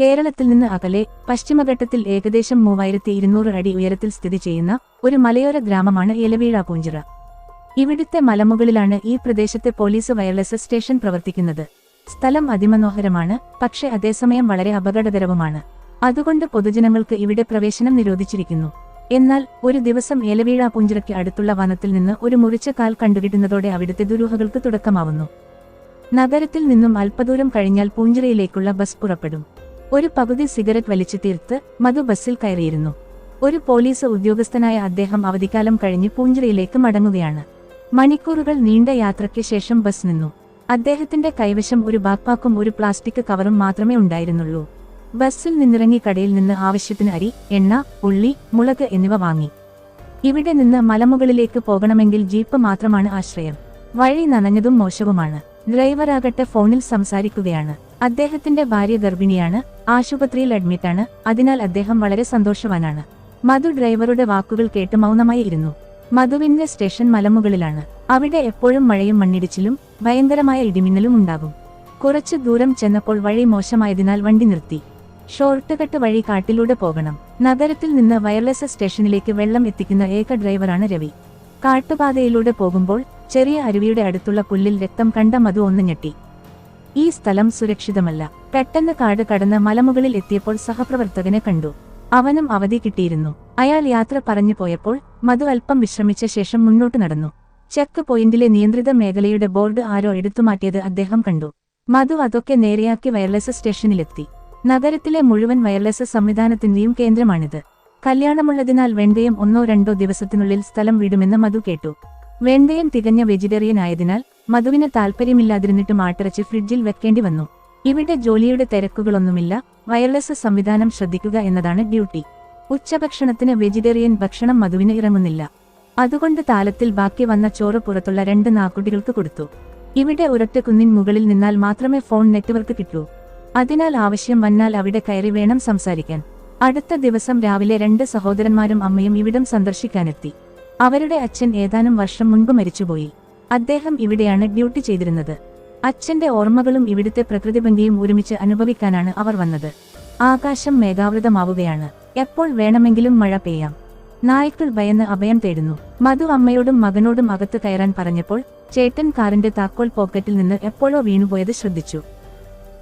കേരളത്തിൽ നിന്ന് അകലെ പശ്ചിമഘട്ടത്തിൽ ഏകദേശം മൂവായിരത്തി ഇരുന്നൂറ് അടി ഉയരത്തിൽ സ്ഥിതി ചെയ്യുന്ന ഒരു മലയോര ഗ്രാമമാണ് എലവീഴ പൂഞ്ചിറ. ഇവിടുത്തെ മലമുകളിലാണ് ഈ പ്രദേശത്തെ പോലീസ് വയർലെസ് സ്റ്റേഷൻ പ്രവർത്തിക്കുന്നത്. സ്ഥലം അതിമനോഹരമാണ് പക്ഷേ അതേസമയം വളരെ അപകടകരവുമാണ്. അതുകൊണ്ട് പൊതുജനങ്ങൾക്ക് ഇവിടെ പ്രവേശനം നിരോധിച്ചിരിക്കുന്നു. എന്നാൽ ഒരു ദിവസം ഏലവീഴ പൂഞ്ചിറയ്ക്ക് അടുത്തുള്ള വനത്തിൽ നിന്ന് ഒരു മുറിച്ച കാൽ കണ്ടുകിട്ടുന്നതോടെ അവിടുത്തെ ദുരൂഹകൾക്ക് തുടക്കമാവുന്നു. നഗരത്തിൽ നിന്നും അല്പദൂരം കഴിഞ്ഞാൽ പൂഞ്ചിറയിലേക്കുള്ള ബസ് പുറപ്പെടും. ഒരു പകുതി സിഗരറ്റ് വലിച്ചു തീർത്ത് മധു ബസ്സിൽ കയറിയിരുന്നു. ഒരു പോലീസ് ഉദ്യോഗസ്ഥനായ അദ്ദേഹം അവധിക്കാലം കഴിഞ്ഞ് പൂഞ്ചിറയിലേക്ക് മടങ്ങുകയാണ്. മണിക്കൂറുകൾ നീണ്ട യാത്രയ്ക്ക് ശേഷം ബസ് നിന്നു. അദ്ദേഹത്തിന്റെ കൈവശം ഒരു ബാക്ക്പാക്കും ഒരു പ്ലാസ്റ്റിക് കവറും മാത്രമേ ഉണ്ടായിരുന്നുള്ളൂ. ബസ്സിൽ നിന്നിറങ്ങി കടയിൽ നിന്ന് ആവശ്യത്തിന് അരി എണ്ണ ഉള്ളി മുളക് എന്നിവ വാങ്ങി. ഇവിടെ നിന്ന് മലമുകളിലേക്ക് പോകണമെങ്കിൽ ജീപ്പ് മാത്രമാണ് ആശ്രയം. വഴി നനഞ്ഞതും മോശവുമാണ്. ഡ്രൈവറാകട്ടെ ഫോണിൽ സംസാരിക്കുകയാണ്. അദ്ദേഹത്തിന്റെ ഭാര്യ ഗർഭിണിയാണ്. ആശുപത്രിയിൽ അഡ്മിറ്റാണ്. അതിനാൽ അദ്ദേഹം വളരെ സന്തോഷവാനാണ്. മധു ഡ്രൈവറുടെ വാക്കുകൾ കേട്ട് മൗനമായി ഇരുന്നു മധുവിന്റെ സ്റ്റേഷൻ മലമുകളിലാണ്. അവിടെ എപ്പോഴും മഴയും മണ്ണിടിച്ചിലും ഭയങ്കരമായ ഇടിമിന്നലും ഉണ്ടാകും. കുറച്ചു ദൂരം ചെന്നപ്പോൾ വഴി മോശമായതിനാൽ വണ്ടി നിർത്തി. ഷോർട്ട് കട്ട് വഴി കാട്ടിലൂടെ പോകണം. നഗരത്തിൽ നിന്ന് വയർലെസ് സ്റ്റേഷനിലേക്ക് വെള്ളം എത്തിക്കുന്ന ഏക ഡ്രൈവറാണ് രവി. കാട്ടുപാതയിലൂടെ പോകുമ്പോൾ ചെറിയ അരുവിയുടെ അടുത്തുള്ള പുല്ലിൽ രക്തം കണ്ട മധു ഒന്ന് ഞെട്ടി. ഈ സ്ഥലം സുരക്ഷിതമല്ല. പെട്ടെന്ന് കാട് കടന്ന് മലമുകളിൽ എത്തിയപ്പോൾ സഹപ്രവർത്തകനെ കണ്ടു. അവനും അവധി കിട്ടിയിരുന്നു. അയാൾ യാത്ര പറഞ്ഞു പോയപ്പോൾ മധു അല്പം വിശ്രമിച്ച ശേഷം മുന്നോട്ട് നടന്നു. ചെക്ക് പോയിന്റിലെ നിയന്ത്രിത മേഖലയുടെ ബോർഡ് ആരോ എടുത്തുമാറ്റിയത് അദ്ദേഹം കണ്ടു. മധു അതൊക്കെ നേരെയാക്കി വയർലെസ് സ്റ്റേഷനിലെത്തി. നഗരത്തിലെ മുഴുവൻ വയർലെസ് സംവിധാനത്തിന്റെയും കേന്ദ്രമാണിത്. കല്യാണമുള്ളതിനാൽ വെണ്ടയം ഒന്നോ രണ്ടോ ദിവസത്തിനുള്ളിൽ സ്ഥലം വിടുമെന്ന് മധു കേട്ടു. വെണ്ടയം തികഞ്ഞ വെജിറ്റേറിയൻ ആയതിനാൽ മധുവിന് താൽപ്പര്യമില്ലാതിരുന്നിട്ടും ആട്ടിറച്ചി ഫ്രിഡ്ജിൽ വെക്കേണ്ടി വന്നു. ഇവിടെ ജോലിയുടെ തിരക്കുകളൊന്നുമില്ല വയർലെസ് സംവിധാനം ശ്രദ്ധിക്കുക എന്നതാണ് ഡ്യൂട്ടി. ഉച്ചഭക്ഷണത്തിന് വെജിറ്റേറിയൻ ഭക്ഷണം മധുവിന് ഇറങ്ങുന്നില്ല. അതുകൊണ്ട് താലത്തിൽ ബാക്കി വന്ന ചോറ് പുറത്തുള്ള രണ്ട് നാക്കുട്ടികൾക്ക് കൊടുത്തു. ഇവിടെ ഒരൊറ്റ കുന്നിൻ മുകളിൽ നിന്നാൽ മാത്രമേ ഫോൺ നെറ്റ്വർക്ക് കിട്ടൂ. അതിനാൽ ആവശ്യം വന്നാൽ അവിടെ കയറി വേണം സംസാരിക്കാൻ. അടുത്ത ദിവസം രാവിലെ രണ്ട് സഹോദരന്മാരും അമ്മയും ഇവിടം സന്ദർശിക്കാനെത്തി. അവരുടെ അച്ഛൻ ഏതാനും വർഷം മുൻപ് മരിച്ചുപോയി. അദ്ദേഹം ഇവിടെയാണ് ഡ്യൂട്ടി ചെയ്തിരുന്നത്. അച്ഛന്റെ ഓർമ്മകളും ഇവിടുത്തെ പ്രകൃതിഭംഗിയും ഒരുമിച്ച് അനുഭവിക്കാനാണ് അവർ വന്നത്. ആകാശം മേഘാവൃതമാവുകയാണ്. എപ്പോൾ വേണമെങ്കിലും മഴ പെയ്യാം. നായ്ക്കൾ ഭയന്ന് അഭയം തേടുന്നു. മധു അമ്മയോടും മകനോടും അകത്ത് കയറാൻ പറഞ്ഞപ്പോൾ ചേട്ടൻ കാറിന്റെ താക്കോൽ പോക്കറ്റിൽ നിന്ന് എപ്പോഴോ വീണുപോയത് ശ്രദ്ധിച്ചു.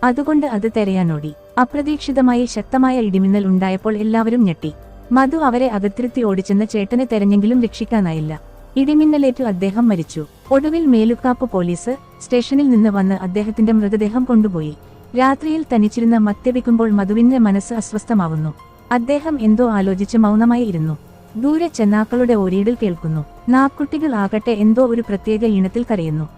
അതുകൊണ്ട് അത് തെരയാനോടി. അപ്രതീക്ഷിതമായി ശക്തമായ ഇടിമിന്നൽ ഉണ്ടായപ്പോൾ എല്ലാവരും ഞെട്ടി. മധു അവരെ അകത്തിരുത്തി ഓടിച്ചെന്ന് ചേട്ടനെ തെരഞ്ഞെങ്കിലും രക്ഷിക്കാനായില്ല. ഇടിമിന്നലേറ്റു അദ്ദേഹം മരിച്ചു. ഒടുവിൽ മേലുക്കാപ്പ് പോലീസ് സ്റ്റേഷനിൽ നിന്ന് വന്ന് അദ്ദേഹത്തിന്റെ മൃതദേഹം കൊണ്ടുപോയി. രാത്രിയിൽ തനിച്ചിരുന്ന മദ്യപിക്കുമ്പോൾ മധുവിന്റെ മനസ്സ് അസ്വസ്ഥമാവുന്നു. അദ്ദേഹം എന്തോ ആലോചിച്ച് മൗനമായി ഇരുന്നു. ദൂരെ ചെന്നാക്കളുടെ ഓരിയിടൽ കേൾക്കുന്നു. നാക്കുട്ടികൾ ആകട്ടെ എന്തോ ഒരു പ്രത്യേക ഇനത്തിൽ കരയുന്നു.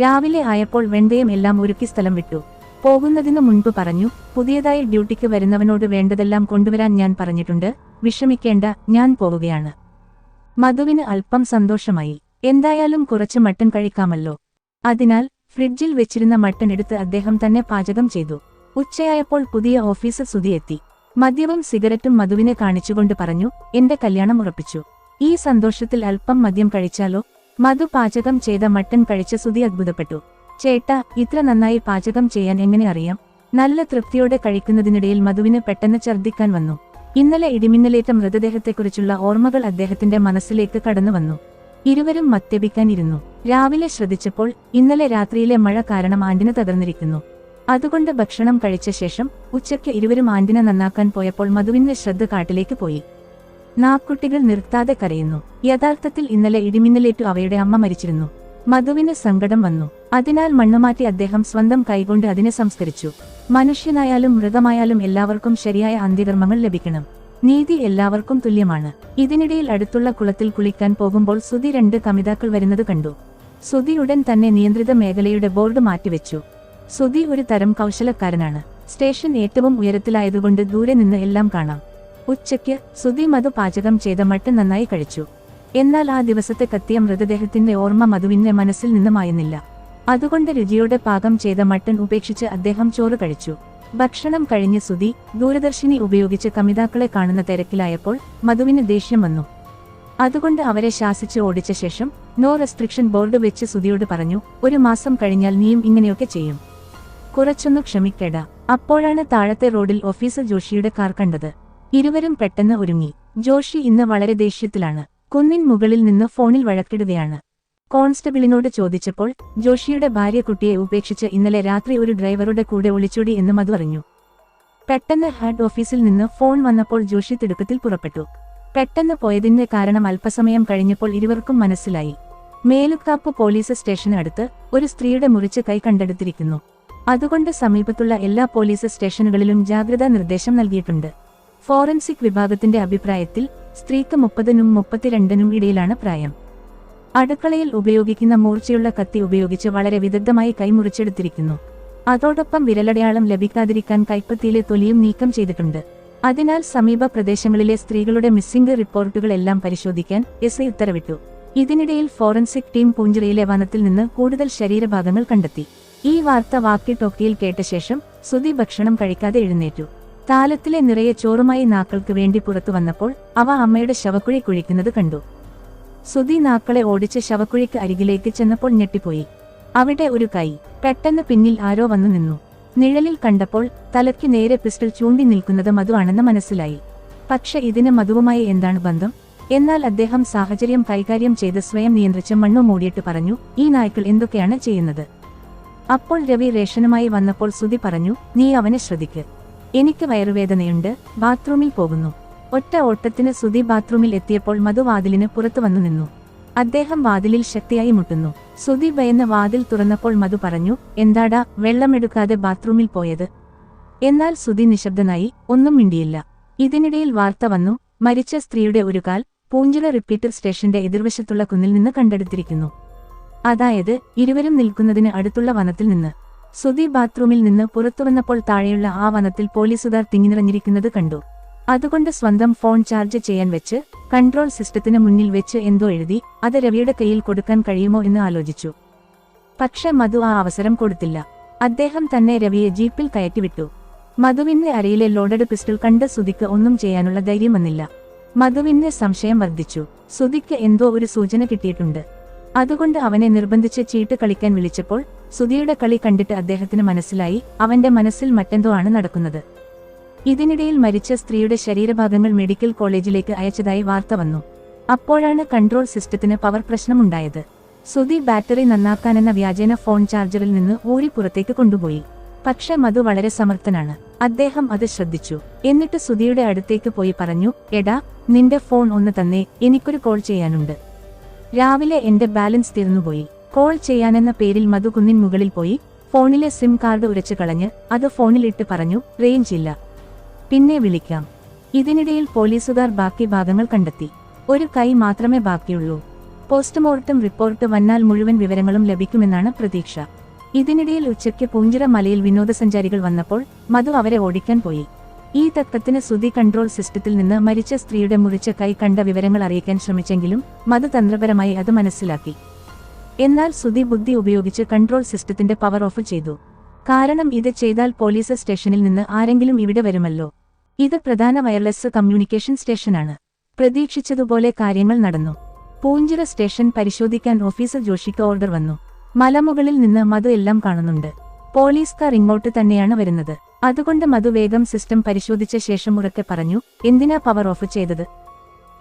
രാവിലെ ആയപ്പോൾ വെണ്ടയം എല്ലാം ഒരുക്കി സ്ഥലം വിട്ടു. പോകുന്നതിനു മുൻപ് പറഞ്ഞു പുതിയതായി ഡ്യൂട്ടിക്ക് വരുന്നവനോട് വേണ്ടതെല്ലാം കൊണ്ടുവരാൻ ഞാൻ പറഞ്ഞിട്ടുണ്ട്. വിഷമിക്കേണ്ട ഞാൻ പോവുകയാണ്. മധുവിന് അല്പം സന്തോഷമായി. എന്തായാലും കുറച്ച് മട്ടൻ കഴിക്കാമല്ലോ. അതിനാൽ ഫ്രിഡ്ജിൽ വെച്ചിരുന്ന മട്ടൻ എടുത്ത് അദ്ദേഹം തന്നെ പാചകം ചെയ്തു. ഉച്ചയായപ്പോൾ പുതിയ ഓഫീസർ സുതിയെത്തി മദ്യവും സിഗരറ്റും മധുവിനെ കാണിച്ചുകൊണ്ട് പറഞ്ഞു എന്റെ കല്യാണം ഉറപ്പിച്ചു. ഈ സന്തോഷത്തിൽ അല്പം മദ്യം കഴിച്ചാലോ? മധു പാചകം ചെയ്ത മട്ടൻ കഴിച്ച സുതി അത്ഭുതപ്പെട്ടു. ചേട്ട ഇത്ര നന്നായി പാചകം ചെയ്യാൻ എങ്ങനെ അറിയാം? നല്ല തൃപ്തിയോടെ കഴിക്കുന്നതിനിടയിൽ മധുവിന് പെട്ടെന്ന് ഛർദ്ദിക്കാൻ വന്നു. ഇന്നലെ ഇടിമിന്നലേറ്റ മൃതദേഹത്തെക്കുറിച്ചുള്ള ഓർമ്മകൾ അദ്ദേഹത്തിന്റെ മനസ്സിലേക്ക് കടന്നു വന്നു ഇരുവരും മദ്യപിക്കാനിരുന്നു. രാവിലെ ശ്രദ്ധിച്ചപ്പോൾ ഇന്നലെ രാത്രിയിലെ മഴ കാരണം ആന്റിന തകർന്നിരിക്കുന്നു. അതുകൊണ്ട് ഭക്ഷണം കഴിച്ച ശേഷം ഉച്ചയ്ക്ക് ഇരുവരും ആന്റിന നന്നാക്കാൻ പോയപ്പോൾ മധുവിന്റെ ശ്രദ്ധ കാട്ടിലേക്ക് പോയി. നാക്കുട്ടികൾ നിർത്താതെ കരയുന്നു. യഥാർത്ഥത്തിൽ ഇന്നലെ ഇടിമിന്നലേറ്റു അവയുടെ അമ്മ മരിച്ചിരുന്നു. മധുവിന് സങ്കടം വന്നു. അതിനാൽ മണ്ണുമാറ്റി അദ്ദേഹം സ്വന്തം കൈകൊണ്ട് അതിനെ സംസ്കരിച്ചു. മനുഷ്യനായാലും മൃഗമായാലും എല്ലാവർക്കും ശരിയായ അന്ത്യകർമ്മങ്ങൾ ലഭിക്കണം. നീതി എല്ലാവർക്കും തുല്യമാണ്. ഇതിനിടയിൽ അടുത്തുള്ള കുളത്തിൽ കുളിക്കാൻ പോകുമ്പോൾ സുധി രണ്ട് കമിതാക്കൾ വരുന്നത് കണ്ടു. സുധി ഉടൻ തന്നെ നിയന്ത്രിത മേഖലയുടെ ബോർഡ് മാറ്റിവെച്ചു. സുധി ഒരു തരം കൗശലക്കാരനാണ്. സ്റ്റേഷൻ ഏറ്റവും ഉയരത്തിലായതുകൊണ്ട് ദൂരെ നിന്ന് എല്ലാം കാണാം. ഉച്ചയ്ക്ക് സുധി മധു പാചകം ചെയ്ത മട്ട് നന്നായി കഴിച്ചു. എന്നാൽ ആ ദിവസത്തെ കത്തിയ മൃതദേഹത്തിന്റെ ഓർമ്മ മധുവിന്റെ മനസ്സിൽ നിന്ന് മായുന്നില്ല. അതുകൊണ്ട് രുചിയോടെ പാകം ചെയ്ത മട്ടൻ ഉപേക്ഷിച്ച് അദ്ദേഹം ചോറ് കഴിച്ചു. ഭക്ഷണം കഴിഞ്ഞ് സുധി ദൂരദർശിനി ഉപയോഗിച്ച് കമിതാക്കളെ കാണുന്ന തിരക്കിലായപ്പോൾ മധുവിന് ദേഷ്യം വന്നു. അതുകൊണ്ട് അവരെ ശാസിച്ച് ഓടിച്ച ശേഷം നോ റെസ്ട്രിക്ഷൻ ബോർഡ് വെച്ച് സുധിയോട് പറഞ്ഞു ഒരു മാസം കഴിഞ്ഞാൽ നീയും ഇങ്ങനെയൊക്കെ ചെയ്യും. കുറച്ചൊന്നു ക്ഷമിക്കേട. അപ്പോഴാണ് താഴത്തെ റോഡിൽ ഓഫീസർ ജോഷിയുടെ കാർ കണ്ടത്. ഇരുവരും പെട്ടെന്ന് ഒരുങ്ങി. ജോഷി ഇന്ന് വളരെ ദേഷ്യത്തിലാണ്. കുന്നിൻ മുകളിൽ നിന്ന് ഫോണിൽ വഴക്കിടുകയാണ്. കോൺസ്റ്റബിളിനോട് ചോദിച്ചപ്പോൾ ജോഷിയുടെ ഭാര്യ കുട്ടിയെ ഉപേക്ഷിച്ച് ഇന്നലെ രാത്രി ഒരു ഡ്രൈവറുടെ കൂടെ ഒളിച്ചോടി എന്ന് മധു അറിഞ്ഞു പെട്ടെന്ന് ഹെഡ് ഓഫീസിൽ നിന്ന് ഫോൺ വന്നപ്പോൾ ജോഷി തിടുക്കത്തിൽ പുറപ്പെട്ടു. പെട്ടെന്ന് പോയതിന്റെ കാരണം അല്പസമയം കഴിഞ്ഞപ്പോൾ ഇരുവർക്കും മനസ്സിലായി. മേലുക്കാപ്പ് പോലീസ് സ്റ്റേഷനടുത്ത് ഒരു സ്ത്രീയുടെ മുറിച്ച് കൈ കണ്ടെടുത്തിരിക്കുന്നു. അതുകൊണ്ട് സമീപത്തുള്ള എല്ലാ പോലീസ് സ്റ്റേഷനുകളിലും ജാഗ്രതാ നിർദ്ദേശം നൽകിയിട്ടുണ്ട്. ഫോറൻസിക് വിഭാഗത്തിന്റെ അഭിപ്രായത്തിൽ സ്ത്രീക്ക് മുപ്പതിനും മുപ്പത്തിരണ്ടിനും ഇടയിലാണ് പ്രായം. അടുക്കളയിൽ ഉപയോഗിക്കുന്ന മൂർച്ചയുള്ള കത്തി ഉപയോഗിച്ച് വളരെ വിദഗ്ധമായി കൈമുറിച്ചെടുത്തിരിക്കുന്നു അതോടൊപ്പം വിരലടയാളം ലഭിക്കാതിരിക്കാൻ കൈപ്പത്തിയിലെ തൊലിയും നീക്കം ചെയ്തിട്ടുണ്ട്. അതിനാൽ സമീപ പ്രദേശങ്ങളിലെ സ്ത്രീകളുടെ മിസ്സിംഗ് റിപ്പോർട്ടുകളെല്ലാം പരിശോധിക്കാൻ എസ് ഐ ഉത്തരവിട്ടു. ഇതിനിടയിൽ ഫോറൻസിക് ടീം പൂഞ്ചിറയിലെ വനത്തിൽ നിന്ന് കൂടുതൽ ശരീരഭാഗങ്ങൾ കണ്ടെത്തി. ഈ വാർത്ത വാക്കി ടോക്കിയിൽ കേട്ട ശേഷം സുതി ഭക്ഷണം കഴിക്കാതെ എഴുന്നേറ്റു. താലത്തിലെ നിറയെ ചോറുമായി നാക്കൾക്ക് വേണ്ടി പുറത്തു വന്നപ്പോൾ അവ അമ്മയുടെ ശവക്കുഴി കുഴിക്കുന്നത് കണ്ടു. സുധി നാക്കളെ ഓടിച്ച് ശവക്കുഴിക്ക് അരികിലേക്ക് ചെന്നപ്പോൾ ഞെട്ടിപ്പോയി. അവിടെ ഒരു കൈ പെട്ടെന്ന് പിന്നിൽ ആരോ വന്നു നിന്നു. നിഴലിൽ കണ്ടപ്പോൾ തലയ്ക്ക് നേരെ പിസ്റ്റൾ ചൂണ്ടി നിൽക്കുന്നത് മധുവാണെന്ന് മനസ്സിലായി. പക്ഷെ ഇതിന് മധുവുമായി എന്താണ് ബന്ധം? എന്നാൽ അദ്ദേഹം സാഹചര്യം കൈകാര്യം ചെയ്ത് സ്വയം നിയന്ത്രിച്ച് മണ്ണു മൂടിയിട്ട് പറഞ്ഞു ഈ നായ്ക്കൾ എന്തൊക്കെയാണ് ചെയ്യുന്നത്? അപ്പോൾ രവി റേഷനുമായി വന്നപ്പോൾ സുധി പറഞ്ഞു നീ അവനെ ശ്രദ്ധിക്ക്. എനിക്ക് വയറുവേദനയുണ്ട് ബാത്റൂമിൽ പോകുന്നു. ഒറ്റ ഓട്ടത്തിന് സുധി ബാത്റൂമിൽ എത്തിയപ്പോൾ മധു വാതിലിന് പുറത്തു വന്നു നിന്നു. അദ്ദേഹം വാതിലിൽ ശക്തിയായി മുട്ടുന്നു. സുധി ഭയന്ന് വാതിൽ തുറന്നപ്പോൾ മധു പറഞ്ഞു എന്താടാ വെള്ളമെടുക്കാതെ ബാത്റൂമിൽ പോയത്? എന്നാൽ സുധി നിശബ്ദനായി ഒന്നും മിണ്ടിയില്ല. ഇതിനിടയിൽ വാർത്ത വന്നു മരിച്ച സ്ത്രീയുടെ ഒരു കാൽ പൂഞ്ചിറ റിപ്പീറ്റർ സ്റ്റേഷന്റെ എതിർവശത്തുള്ള കുന്നിൽ നിന്ന് കണ്ടെടുത്തിരിക്കുന്നു. അതായത് ഇരുവരും നിൽക്കുന്നതിന് അടുത്തുള്ള വനത്തിൽ നിന്ന്. സുധി ബാത്റൂമിൽ നിന്ന് പുറത്തുവന്നപ്പോൾ താഴെയുള്ള ആ വനത്തിൽ പോലീസുകാർ തിങ്ങിനിറഞ്ഞിരിക്കുന്നത് കണ്ടു. അതുകൊണ്ട് സ്വന്തം ഫോൺ ചാർജ് ചെയ്യാൻ വെച്ച് കൺട്രോൾ സിസ്റ്റത്തിന് മുന്നിൽ വെച്ച് എന്തോ എഴുതി അത് രവിയുടെ കയ്യിൽ കൊടുക്കാൻ കഴിയുമോ എന്ന് ആലോചിച്ചു. പക്ഷെ മധു ആ അവസരം കൊടുത്തില്ല. അദ്ദേഹം തന്നെ രവിയെ ജീപ്പിൽ കയറ്റിവിട്ടു. മധുവിന്റെ അരയിലെ ലോഡഡ് പിസ്റ്റൾ കണ്ട് സുധിക്ക് ഒന്നും ചെയ്യാനുള്ള ധൈര്യം വന്നില്ല മധുവിന്റെ സംശയം വർദ്ധിച്ചു. സുധിക്ക് എന്തോ ഒരു സൂചന കിട്ടിയിട്ടുണ്ട്. അതുകൊണ്ട് അവനെ നിർബന്ധിച്ച് ചീട്ട് കളിക്കാൻ വിളിച്ചപ്പോൾ സുധിയുടെ കളി കണ്ടിട്ട് അദ്ദേഹത്തിന് മനസ്സിലായി അവന്റെ മനസ്സിൽ മറ്റെന്തോ ആണ് നടക്കുന്നത്. ഇതിനിടയിൽ മരിച്ച സ്ത്രീയുടെ ശരീരഭാഗങ്ങൾ മെഡിക്കൽ കോളേജിലേക്ക് അയച്ചതായി വാർത്ത വന്നു. അപ്പോഴാണ് കൺട്രോൾ സിസ്റ്റത്തിന് പവർ പ്രശ്നമുണ്ടായത്. സുധി ബാറ്ററി നന്നാക്കാനെന്ന വ്യാജേന ഫോൺ ചാർജറിൽ നിന്ന് ഊരി പുറത്തേക്ക് കൊണ്ടുപോയി. പക്ഷെ മധു വളരെ സമർത്ഥനാണ്. അദ്ദേഹം അത് ശ്രദ്ധിച്ചു. എന്നിട്ട് സുധിയുടെ അടുത്തേക്ക് പോയി പറഞ്ഞു എടാ നിന്റെ ഫോൺ ഒന്ന് തന്നെ എനിക്കൊരു കോൾ ചെയ്യാനുണ്ട്. രാവിലെ എന്റെ ബാലൻസ് തീർന്നുപോയി. കോൾ ചെയ്യാനെന്ന പേരിൽ മധുകുന്നിൻ മുകളിൽ പോയി ഫോണിലെ സിം കാർഡ് ഉരച്ചു കളഞ്ഞ് അത് ഫോണിലിട്ട് പറഞ്ഞു റേഞ്ച് ഇല്ല. പിന്നെ വിളിക്കാം. ഇതിനിടയിൽ പോലീസുകാർ ബാക്കി ഭാഗങ്ങൾ കണ്ടെത്തി. ഒരു കൈ മാത്രമേ ബാക്കിയുള്ളൂ. പോസ്റ്റ്മോർട്ടം റിപ്പോർട്ട് വന്നാൽ മുഴുവൻ വിവരങ്ങളും ലഭിക്കുമെന്നാണ് പ്രതീക്ഷ. ഇതിനിടയിൽ ഉച്ചയ്ക്ക് പൂഞ്ചിറ മലയിൽ വിനോദസഞ്ചാരികൾ വന്നപ്പോൾ മധു അവരെ ഓടിക്കാൻ പോയി. ഈ തത്വത്തിന് സുതി കൺട്രോൾ സിസ്റ്റത്തിൽ നിന്ന് മരിച്ച സ്ത്രീയുടെ മുറിച്ച കൈ കണ്ട വിവരങ്ങൾ അറിയിക്കാൻ ശ്രമിച്ചെങ്കിലും മധു തന്ത്രപരമായി അത് മനസ്സിലാക്കി. എന്നാൽ സുധി ബുദ്ധി ഉപയോഗിച്ച് കൺട്രോൾ സിസ്റ്റത്തിന്റെ പവർ ഓഫ് ചെയ്തു. കാരണം ഇത് ചെയ്താൽ പോലീസ് സ്റ്റേഷനിൽ നിന്ന് ആരെങ്കിലും ഇവിടെ വരുമല്ലോ. ഇത് പ്രധാന വയർലെസ് കമ്മ്യൂണിക്കേഷൻ സ്റ്റേഷനാണ്. പ്രതീക്ഷിച്ചതുപോലെ കാര്യങ്ങൾ നടന്നു. പൂഞ്ചിറ സ്റ്റേഷൻ പരിശോധിക്കാൻ ഓഫീസർ ജോഷിക്ക് ഓർഡർ വന്നു. മലമുകളിൽ നിന്ന് മധു എല്ലാം കാണുന്നുണ്ട്. പോലീസ് കാർ ഇങ്ങോട്ട് തന്നെയാണ് വരുന്നത്. അതുകൊണ്ട് മധു വേഗം സിസ്റ്റം പരിശോധിച്ച ശേഷം ഉറക്കെ പറഞ്ഞു എന്തിനാ പവർ ഓഫ് ചെയ്തത്?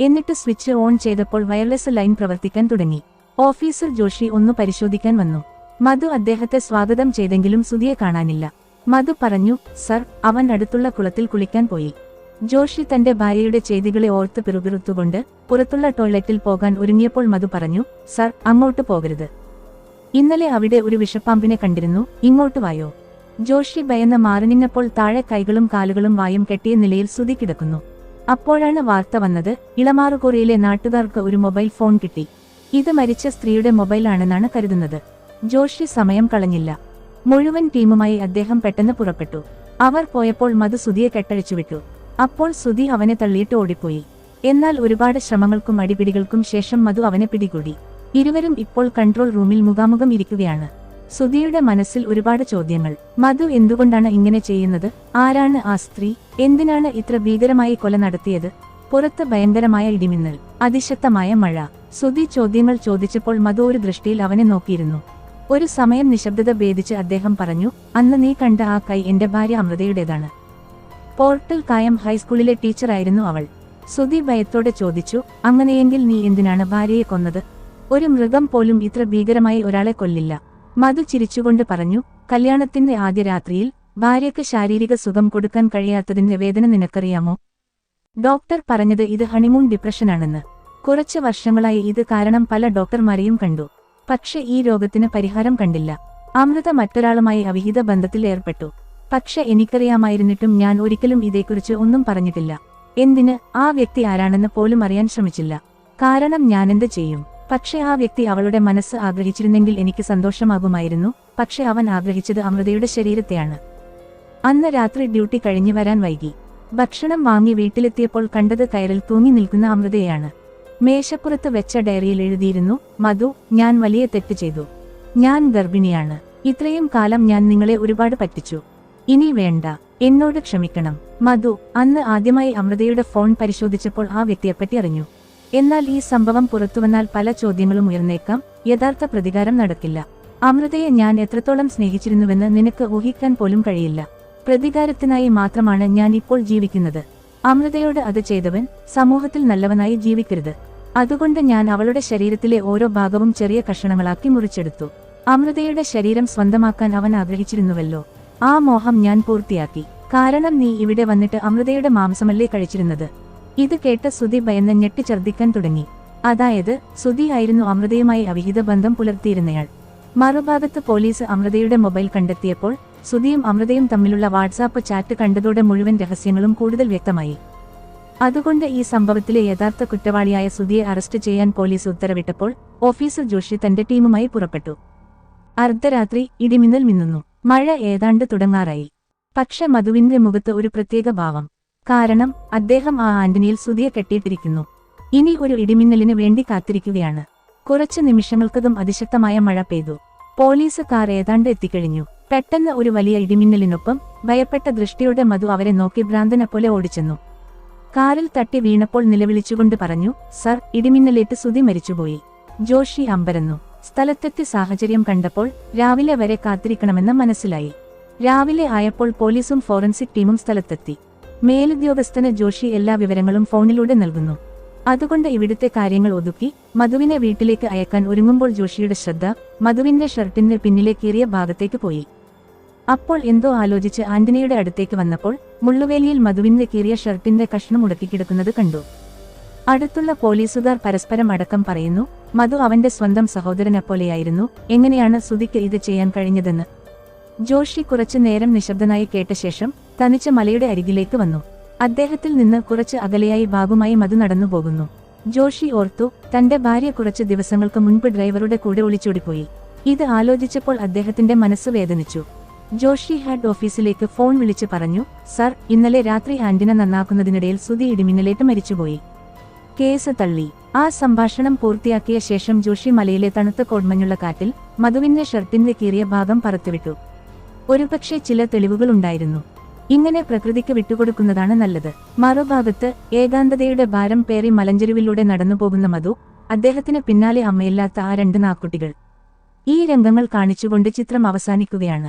എന്നിട്ട് സ്വിച്ച് ഓൺ ചെയ്തപ്പോൾ വയർലെസ് ലൈൻ പ്രവർത്തിക്കാൻ തുടങ്ങി. ഓഫീസർ ജോഷി ഒന്ന് പരിശോധിക്കാൻ വന്നു. മധു അദ്ദേഹത്തെ സ്വാഗതം ചെയ്തെങ്കിലും സുധിയെ കാണാനില്ല. മധു പറഞ്ഞു സർ അവൻ അടുത്തുള്ള കുളത്തിൽ കുളിക്കാൻ പോയി. ജോഷി തന്റെ ഭാര്യയുടെ ചെയ്തികളെ ഓർത്ത് പിറുപിറുത്തുകൊണ്ട് പുറത്തുള്ള ടോയ്ലറ്റിൽ പോകാൻ ഒരുങ്ങിയപ്പോൾ മധു പറഞ്ഞു സർ അങ്ങോട്ട് പോകരുത്. ഇന്നലെ അവിടെ ഒരു വിഷപ്പാമ്പിനെ കണ്ടിരുന്നു ഇങ്ങോട്ട് വായോ. ജോഷി ഭയന്ന് മാറിനിന്നപ്പോൾ താഴെ കൈകളും കാലുകളും വായും കെട്ടിയ നിലയിൽ സുതി കിടക്കുന്നു. അപ്പോഴാണ് വാർത്ത വന്നത് ഇളമാറുകൊറിയിലെ നാട്ടുകാർക്ക് ഒരു മൊബൈൽ ഫോൺ കിട്ടി. ഇത് മരിച്ച സ്ത്രീയുടെ മൊബൈലാണെന്നാണ് കരുതുന്നത്. ജോഷി സമയം കളഞ്ഞില്ല. മുഴുവൻ ടീമുമായി അദ്ദേഹം പെട്ടെന്ന് പുറപ്പെട്ടു. അവർ പോയപ്പോൾ മധു സുധിയെ കെട്ടഴിച്ചുവിട്ടു അപ്പോൾ സുധി അവനെ തള്ളിയിട്ട് ഓടിപ്പോയി. എന്നാൽ ഒരുപാട് ശ്രമങ്ങൾക്കും അടിപിടികൾക്കും ശേഷം മധു അവനെ പിടികൂടി. ഇരുവരും ഇപ്പോൾ കൺട്രോൾ റൂമിൽ മുഖാമുഖം ഇരിക്കുകയാണ്. സുധിയുടെ മനസ്സിൽ ഒരുപാട് ചോദ്യങ്ങൾ. മധു എന്തുകൊണ്ടാണ് ഇങ്ങനെ ചെയ്യുന്നത്? ആരാണ് ആ സ്ത്രീ? എന്തിനാണ് ഇത്ര ഭീകരമായി കൊല നടത്തിയത്? പുറത്ത് ഭയങ്കരമായ ഇടിമിന്നൽ അതിശക്തമായ മഴ. സുധി ചോദ്യങ്ങൾ ചോദിച്ചപ്പോൾ മധു ഒരു ദൃഷ്ടിയിൽ അവനെ നോക്കിയിരുന്നു. ഒരു സമയം നിശബ്ദത ഭേദിച്ച് അദ്ദേഹം പറഞ്ഞു അന്ന് നീ കണ്ട ആ കൈ എന്റെ ഭാര്യ അമൃതയുടേതാണ്. പോർട്ടൽ കായം ഹൈസ്കൂളിലെ ടീച്ചറായിരുന്നു അവൾ. സുധി ഭയത്തോടെ ചോദിച്ചു അങ്ങനെയെങ്കിൽ നീ എന്തിനാണ് ഭാര്യയെ കൊന്നത്? ഒരു മൃഗം പോലും ഇത്ര ഭീകരമായി ഒരാളെ കൊല്ലില്ല. മധു ചിരിച്ചുകൊണ്ട് പറഞ്ഞു കല്യാണത്തിന്റെ ആദ്യ രാത്രിയിൽ ഭാര്യയ്ക്ക് ശാരീരിക സുഖം കൊടുക്കാൻ കഴിയാത്തതിന്റെ വേദന നിനക്കറിയാമോ? ഡോക്ടർ പറഞ്ഞത് ഇത് ഹണിമൂൺ ഡിപ്രഷനാണെന്ന്. കുറച്ച് വർഷങ്ങളായി ഇത് കാരണം പല ഡോക്ടർമാരെയും കണ്ടു. പക്ഷെ ഈ രോഗത്തിന് പരിഹാരം കണ്ടില്ല. അമൃത മറ്റൊരാളുമായി അവിഹിത ബന്ധത്തിൽ ഏർപ്പെട്ടു. പക്ഷെ എനിക്കറിയാമായിരുന്നിട്ടും ഞാൻ ഒരിക്കലും ഇതേക്കുറിച്ച് ഒന്നും പറഞ്ഞിട്ടില്ല. എന്തിന്? ആ വ്യക്തി ആരാണെന്ന് പോലും അറിയാൻ ശ്രമിച്ചില്ല. കാരണം ഞാനെന്ത് ചെയ്യും? പക്ഷെ ആ വ്യക്തി അവളുടെ മനസ്സ് ആഗ്രഹിച്ചിരുന്നെങ്കിൽ എനിക്ക് സന്തോഷമാകുമായിരുന്നു. പക്ഷെ അവൻ ആഗ്രഹിച്ചത് അമൃതയുടെ ശരീരത്തെയാണ്. അന്ന് രാത്രി ഡ്യൂട്ടി കഴിഞ്ഞു വരാൻ വൈകി. ഭക്ഷണം വാങ്ങി വീട്ടിലെത്തിയപ്പോൾ കണ്ടത് കയറിൽ തൂങ്ങി നിൽക്കുന്ന അമൃതയാണ്. മേശപ്പുറത്ത് വെച്ച ഡയറിയിൽ എഴുതിയിരുന്നു മധു ഞാൻ വലിയ തെറ്റ് ചെയ്തു. ഞാൻ ഗർഭിണിയാണ്. ഇത്രയും കാലം ഞാൻ നിങ്ങളെ ഒരുപാട് പറ്റിച്ചു. ഇനി വേണ്ട. എന്നോട് ക്ഷമിക്കണം. മധു അന്ന് ആദ്യമായി അമൃതയുടെ ഫോൺ പരിശോധിച്ചപ്പോൾ ആ വ്യക്തിയെപ്പറ്റി അറിഞ്ഞു. എന്നാൽ ഈ സംഭവം പുറത്തുവന്നാൽ പല ചോദ്യങ്ങളും ഉയർന്നേക്കാം. യഥാർത്ഥ പ്രതികാരം നടക്കില്ല. അമൃതയെ ഞാൻ എത്രത്തോളം സ്നേഹിച്ചിരുന്നുവെന്ന് നിനക്ക് ഊഹിക്കാൻ പോലും കഴിയില്ല. പ്രതികാരത്തിനായി മാത്രമാണ് ഞാൻ ഇപ്പോൾ ജീവിക്കുന്നത്. അമൃതയോട് അത് ചെയ്തവൻ സമൂഹത്തിൽ നല്ലവനായി ജീവിക്കരുത്. അതുകൊണ്ട് ഞാൻ അവളുടെ ശരീരത്തിലെ ഓരോ ഭാഗവും ചെറിയ കഷണങ്ങളാക്കി മുറിച്ചെടുത്തു. അമൃതയുടെ ശരീരം സ്വന്തമാക്കാൻ അവൻ ആഗ്രഹിച്ചിരുന്നുവല്ലോ. ആ മോഹം ഞാൻ പൂർത്തിയാക്കി. കാരണം നീ ഇവിടെ വന്നിട്ട് അമൃതയുടെ മാംസമല്ലേ കഴിച്ചിരുന്നത്? ഇത് കേട്ട സുധി ഭയന്ന് ഞെട്ടി ഛർദ്ദിക്കാൻ തുടങ്ങി. അതായത് സുധി ആയിരുന്നു അമൃതയുമായി അവിഹിത ബന്ധം പുലർത്തിയിരുന്നയാൾ. മറുഭാഗത്ത് പോലീസ് അമൃതയുടെ മൊബൈൽ കണ്ടെത്തിയപ്പോൾ സുധിയും അമൃതയും തമ്മിലുള്ള വാട്സാപ്പ് ചാറ്റ് കണ്ടതോടെ മുഴുവൻ രഹസ്യങ്ങളും കൂടുതൽ വ്യക്തമായി. അതുകൊണ്ട് ഈ സംഭവത്തിലെ യഥാർത്ഥ കുറ്റവാളിയായ സുധിയെ അറസ്റ്റ് ചെയ്യാൻ പോലീസ് ഉത്തരവിട്ടപ്പോൾ ഓഫീസർ ജോഷി തന്റെ ടീമുമായി പുറപ്പെട്ടു. അർദ്ധരാത്രി ഇടിമിന്നൽ മിന്നുന്നു. മഴ ഏതാണ്ട് തുടങ്ങാറായി. പക്ഷെ മധുവിന്റെ മുഖത്ത് ഒരു പ്രത്യേക ഭാവം. കാരണം അദ്ദേഹം ആ ആന്റണിയിൽ സുധിയെ കെട്ടിയിട്ടിരിക്കുന്നു. ഇനി ഒരു ഇടിമിന്നലിന് വേണ്ടി കാത്തിരിക്കുകയാണ്. കുറച്ച് നിമിഷങ്ങൾക്കതും അതിശക്തമായ മഴ പെയ്തു. പോലീസ് കാർ ഏതാണ്ട് എത്തിക്കഴിഞ്ഞു. പെട്ടെന്ന് ഒരു വലിയ ഇടിമിന്നലിനൊപ്പം ഭയപ്പെട്ട ദൃഷ്ടിയുടെ മധു അവരെ നോക്കി ഭ്രാന്തനെ പോലെ ഓടിച്ചെന്നു. കാറിൽ തട്ടി വീണപ്പോൾ നിലവിളിച്ചുകൊണ്ട് പറഞ്ഞു സർ ഇടിമിന്നലേറ്റ് സുതി മരിച്ചുപോയി ജോഷി അമ്പരന്നു. സ്ഥലത്തെത്തി സാഹചര്യം കണ്ടപ്പോൾ രാവിലെ വരെ കാത്തിരിക്കണമെന്ന് മനസ്സിലായി. രാവിലെ ആയപ്പോൾ പോലീസും ഫോറൻസിക് ടീമും സ്ഥലത്തെത്തി. മേലുദ്യോഗസ്ഥന് ജോഷി എല്ലാ വിവരങ്ങളും ഫോണിലൂടെ നൽകുന്നു. അതുകൊണ്ട് ഇവിടുത്തെ കാര്യങ്ങൾ ഒതുക്കി മധുവിനെ വീട്ടിലേക്ക് അയക്കാൻ ഒരുങ്ങുമ്പോൾ ജോഷിയുടെ ശ്രദ്ധ മധുവിന്റെ ഷർട്ടിന്റെ പിന്നിലെ കീറിയ ഭാഗത്തേക്ക് പോയി. അപ്പോൾ എന്തോ ആലോചിച്ച് ആന്റണിയുടെ അടുത്തേക്ക് വന്നപ്പോൾ മുള്ളുവേലിയിൽ മധുവിന്റെ കീറിയ ഷർട്ടിന്റെ കഷ്ണം മുടക്കിക്കിടക്കുന്നത് കണ്ടു. അടുത്തുള്ള പോലീസുകാർ പരസ്പരം അടക്കം പറയുന്നു മധു അവന്റെ സ്വന്തം സഹോദരനെപ്പോലെയായിരുന്നു. എങ്ങനെയാണ് സുധിക്ക് ഇത് ചെയ്യാൻ കഴിഞ്ഞതെന്ന്? ജോഷി കുറച്ചു നേരം നിശബ്ദനായി കേട്ട ശേഷം തനിച്ച മലയുടെ അരികിലേക്ക് വന്നു. അദ്ദേഹത്തിൽ നിന്ന് കുറച്ച് അകലെയായി ബാബുമായി മധു നടന്നു പോകുന്നു. ജോഷി ഓർത്തു തന്റെ ഭാര്യ കുറച്ച് ദിവസങ്ങൾക്ക് മുൻപ് ഡ്രൈവറുടെ കൂടെ ഒളിച്ചോടിപ്പോയി. ഇത് ആലോചിച്ചപ്പോൾ അദ്ദേഹത്തിന്റെ മനസ്സ് വേദനിച്ചു. ജോഷി ഹെഡ് ഓഫീസിലേക്ക് ഫോൺ വിളിച്ച് പറഞ്ഞു സർ ഇന്നലെ രാത്രി ആന്റിന നന്നാക്കുന്നതിനിടയിൽ സുധി ഇടിമിന്നലേറ്റ് മരിച്ചുപോയി. കേസ് തള്ളി. ആ സംഭാഷണം പൂർത്തിയാക്കിയ ശേഷം ജോഷി മലയിലെ തണുത്ത കോൺമഞ്ഞുള്ള കാറ്റിൽ മധുവിന്റെ ഷർട്ടിന്റെ കീറിയ ഭാഗം പറത്തുവിട്ടു. ഒരുപക്ഷെ ചില തെളിവുകൾ ഉണ്ടായിരുന്നു. ഇങ്ങനെ പ്രകൃതിക്ക് വിട്ടുകൊടുക്കുന്നതാണ് നല്ലത്. മറുഭാഗത്ത് ഏകാന്തതയുടെ ഭാരം പേറി മലഞ്ചെരുവിലൂടെ നടന്നുപോകുന്ന മധു അദ്ദേഹത്തിന് പിന്നാലെ അമ്മയില്ലാത്ത ആ രണ്ട് നാക്കുട്ടികൾ. ഈ രംഗങ്ങൾ കാണിച്ചുകൊണ്ട് ചിത്രം അവസാനിക്കുകയാണ്.